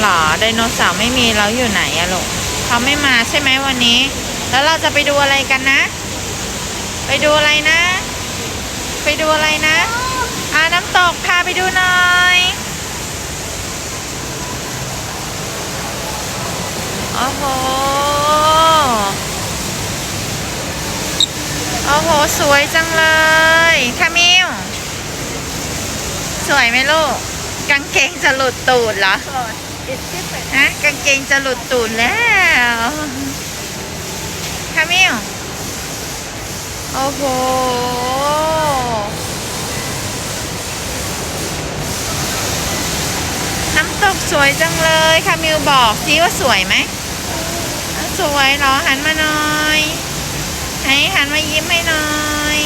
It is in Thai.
หรอไดโนเสาร์ไม่มีแล้วอยู่ไหนอะลูกเขาไม่มาใช่ไหมวันนี้ แล้วเราจะไปดูอะไรกันนะ ไปดูอะไรนะ ไปดูอะไรนะอาน้ำตกพาไปดูหน่อยโอ้โหโอ้โห สวยจังเลยคามิลสวยไหมลูกกางเกงจะหลุดตูดเหรอ ฮะกางเกงจะหลุดตูดแล้วคามิลโอ้โหน้ำตกสวยจังเลยคามิลบอกสิว่าสวยไหมสวยเหรอหันมาหน่อยไหนหันมายิ้มให้หน่อย